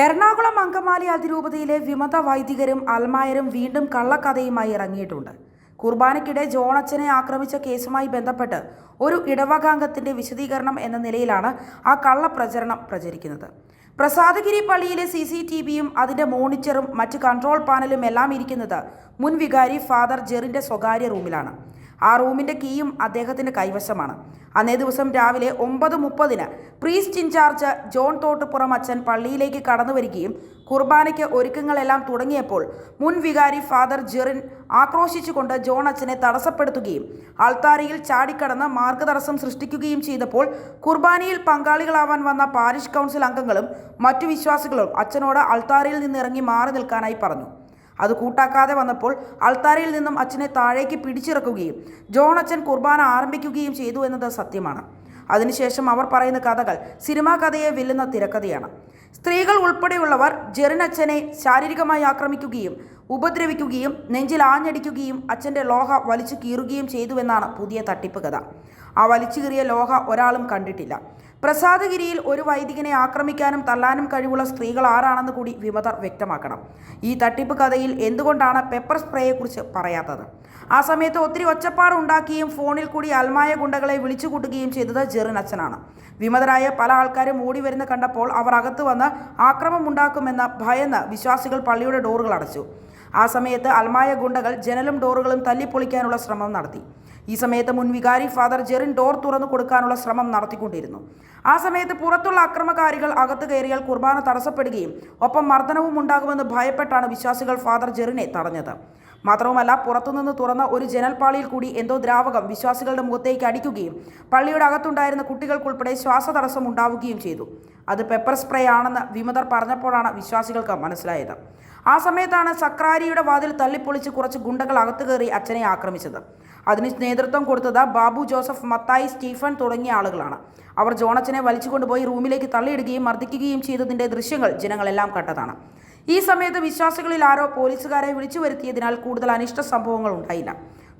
എറണാകുളം അങ്കമാലി അതിരൂപതയിലെ വിമത വൈദികരും അൽമായരും വീണ്ടും കള്ളക്കഥയുമായി ഇറങ്ങിയിട്ടുണ്ട്. കുർബാനയ്ക്കിടെ ജോണച്ചനെ ആക്രമിച്ച കേസുമായി ബന്ധപ്പെട്ട് ഒരു ഇടവകാംഗത്തിന്റെ വിശദീകരണം എന്ന നിലയിലാണ് ആ കള്ളപ്രചരണം പ്രചരിക്കുന്നത്. പ്രസാദഗിരി പള്ളിയിലെ സി സി ടി വിയും അതിന്റെ മോണിറ്ററും മറ്റ് കൺട്രോൾ പാനലും എല്ലാം ഇരിക്കുന്നത് മുൻ വികാരി ഫാദർ ജെറിന്റെ സ്വകാര്യ റൂമിലാണ്. ആ റൂമിന്റെ കീയും അദ്ദേഹത്തിന്റെ കൈവശമാണ്. അന്നേ ദിവസം രാവിലെ ഒമ്പത് മുപ്പതിന് പ്രീസ്റ്റ് ഇൻചാർജ് ജോൺ തോട്ടുപുറം അച്ഛൻ പള്ളിയിലേക്ക് കടന്നു വരികയും കുർബാനയ്ക്ക് ഒരുക്കങ്ങളെല്ലാം തുടങ്ങിയപ്പോൾ മുൻ വികാരി ഫാദർ ജെറിൻ ആക്രോശിച്ചുകൊണ്ട് ജോൺ അച്ഛനെ തടസ്സപ്പെടുത്തുകയും ആൾത്താരയിൽ ചാടിക്കടന്ന് മാർഗതടസ്സം സൃഷ്ടിക്കുകയും ചെയ്തപ്പോൾ കുർബാനയിൽ പങ്കാളികളാവാൻ വന്ന പാരിഷ് കൗൺസിൽ അംഗങ്ങളും മറ്റു വിശ്വാസികളും അച്ഛനോട് അൾത്താരയിൽ നിന്ന് ഇറങ്ങി മാറി നിൽക്കാനായി പറഞ്ഞു. അത് കൂട്ടാക്കാതെ വന്നപ്പോൾ അൾത്താരയിൽ നിന്നും അച്ഛനെ താഴേക്ക് പിടിച്ചിറക്കുകയും ജോൺ അച്ഛൻ കുർബാന ആരംഭിക്കുകയും ചെയ്തു എന്നത് സത്യമാണ്. അതിനുശേഷം അവർ പറയുന്ന കഥകൾ സിനിമാ കഥയെ വെല്ലുന്ന തിരക്കഥയാണ്. സ്ത്രീകൾ ഉൾപ്പെടെയുള്ളവർ ജെറിനച്ഛനെ ശാരീരികമായി ആക്രമിക്കുകയും ഉപദ്രവിക്കുകയും നെഞ്ചിൽ ആഞ്ഞടിക്കുകയും അച്ഛന്റെ ലോഹ വലിച്ചു കീറുകയും ചെയ്തുവെന്നാണ് പുതിയ തട്ടിപ്പ് കഥ. ആ വലിച്ചു കീറിയ ലോഹ ഒരാളും കണ്ടിട്ടില്ല. പ്രസാദഗിരിയിൽ ഒരു വൈദികനെ ആക്രമിക്കാനും തള്ളാനും കഴിവുള്ള സ്ത്രീകൾ ആരാണെന്ന് കൂടി വിമതർ വ്യക്തമാക്കണം. ഈ തട്ടിപ്പ് കഥയിൽ എന്തുകൊണ്ടാണ് പെപ്പർ സ്പ്രേയെക്കുറിച്ച് പറയാത്തത്? ആ സമയത്ത് ഒത്തിരി ഒച്ചപ്പാട് ഉണ്ടാക്കുകയും ഫോണിൽ കൂടി അൽമായ ഗുണ്ടകളെ വിളിച്ചു കൂട്ടുകയും ചെയ്തത് ജെറിൻ അച്ഛനാണ്. വിമതരായ പല ആൾക്കാരും ഓടി വരുന്ന കണ്ടപ്പോൾ അവർ അകത്ത് വന്ന് ആക്രമം ഉണ്ടാക്കുമെന്ന ഭയന്ന് വിശ്വാസികൾ പള്ളിയുടെ ഡോറുകൾ അടച്ചു. ആ സമയത്ത് അൽമായ ഗുണ്ടകൾ ജനലും ഡോറുകളും തല്ലിപ്പൊളിക്കാനുള്ള ശ്രമം നടത്തി. ഈ സമയത്ത് മുൻ വികാരി ഫാദർ ജെറിൻ ഡോർ തുറന്നു കൊടുക്കാനുള്ള ശ്രമം നടത്തിക്കൊണ്ടിരുന്നു. ആ സമയത്ത് പുറത്തുള്ള അക്രമകാരികൾ അകത്ത് കയറിയാൽ കുർബാന തടസ്സപ്പെടുകയും ഒപ്പം മർദ്ദനവും ഉണ്ടാകുമെന്ന് ഭയപ്പെട്ടാണ് വിശ്വാസികൾ ഫാദർ ജെറിനെ തടഞ്ഞത്. മാത്രവുമല്ല പുറത്തുനിന്ന് തുറന്ന ഒരു ജനൽപാളിയിൽ കൂടി എന്തോ ദ്രാവകം വിശ്വാസികളുടെ മുഖത്തേക്ക് അടിക്കുകയും പള്ളിയുടെ അകത്തുണ്ടായിരുന്ന കുട്ടികൾക്കുൾപ്പെടെ ശ്വാസതടസ്സം ഉണ്ടാവുകയും ചെയ്തു. അത് പെപ്പർ സ്പ്രേ ആണെന്ന് വിമതർ പറഞ്ഞപ്പോഴാണ് വിശ്വാസികൾക്ക് മനസ്സിലായത്. ആ സമയത്താണ് സക്രാരിയുടെ വാതിൽ തള്ളിപ്പൊളിച്ച് കുറച്ച് ഗുണ്ടകൾ അകത്തു കയറി അച്ഛനെ ആക്രമിച്ചത്. അതിന് നേതൃത്വം കൊടുത്തത് ബാബു ജോസഫ് മത്തായി സ്റ്റീഫൻ തുടങ്ങിയ ആളുകളാണ്. അവർ ജോണച്ചനെ വലിച്ചുകൊണ്ടുപോയി റൂമിലേക്ക് തള്ളിയിടുകയും മർദ്ദിക്കുകയും ചെയ്തതിന്റെ ദൃശ്യങ്ങൾ ജനങ്ങളെല്ലാം കണ്ടതാണ്. ഈ സമയത്ത് വിശ്വാസികളിൽ ആരോ പോലീസുകാരെ വിളിച്ചു വരുത്തിയതിനാൽ കൂടുതൽ അനിഷ്ട സംഭവങ്ങൾ ഉണ്ടായില്ല.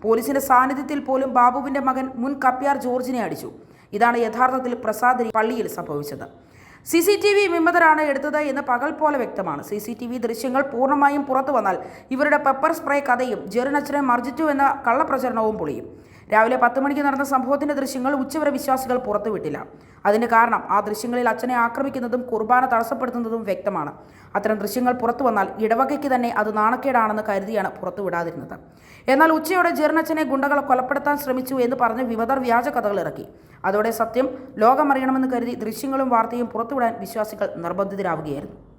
പോലീസിന്റെ സാന്നിധ്യത്തിൽ പോലും ബാബുവിന്റെ മകൻ മുൻ കപ്യാർ ജോർജിനെ അടിച്ചു. ഇതാണ് യഥാർത്ഥത്തിൽ പ്രസാദ് പള്ളിയിൽ സംഭവിച്ചത്. സി സി ടി വി വിമതരാണ് എടുത്തത് എന്ന് പകൽ പോലെ വ്യക്തമാണ്. സി സി ടി വി ദൃശ്യങ്ങൾ പൂർണമായും പുറത്തു വന്നാൽ ഇവരുടെ പെപ്പർ സ്പ്രേ കഥയും ജെറിനച്ചനെ മർജിച്ചു എന്ന കള്ളപ്രചരണവും പൊളിയും. രാവിലെ പത്ത് മണിക്ക് നടന്ന സംഭവത്തിന്റെ ദൃശ്യങ്ങൾ ഉച്ചവരെ വിശ്വാസികൾ പുറത്തുവിട്ടില്ല. അതിന്റെ കാരണം ആ ദൃശ്യങ്ങളിൽ അച്ഛനെ ആക്രമിക്കുന്നതും കുർബാന തടസ്സപ്പെടുത്തുന്നതും വ്യക്തമാണ്. അത്തരം ദൃശ്യങ്ങൾ പുറത്തു വന്നാൽ ഇടവകയ്ക്ക് തന്നെ അത് നാണക്കേടാണെന്ന് കരുതിയാണ് പുറത്തുവിടാതിരുന്നത്. എന്നാൽ ഉച്ചയോടെ ജീർണച്ചനെ ഗുണ്ടകളെ കൊലപ്പെടുത്താൻ ശ്രമിച്ചു എന്ന് പറഞ്ഞ് വിമതർ വ്യാജ കഥകൾ ഇറക്കി. അതോടെ സത്യം ലോകമറിയണമെന്ന് കരുതി ദൃശ്യങ്ങളും വാർത്തയും പുറത്തുവിടാൻ വിശ്വാസികൾ നിർബന്ധിതരാവുകയായിരുന്നു.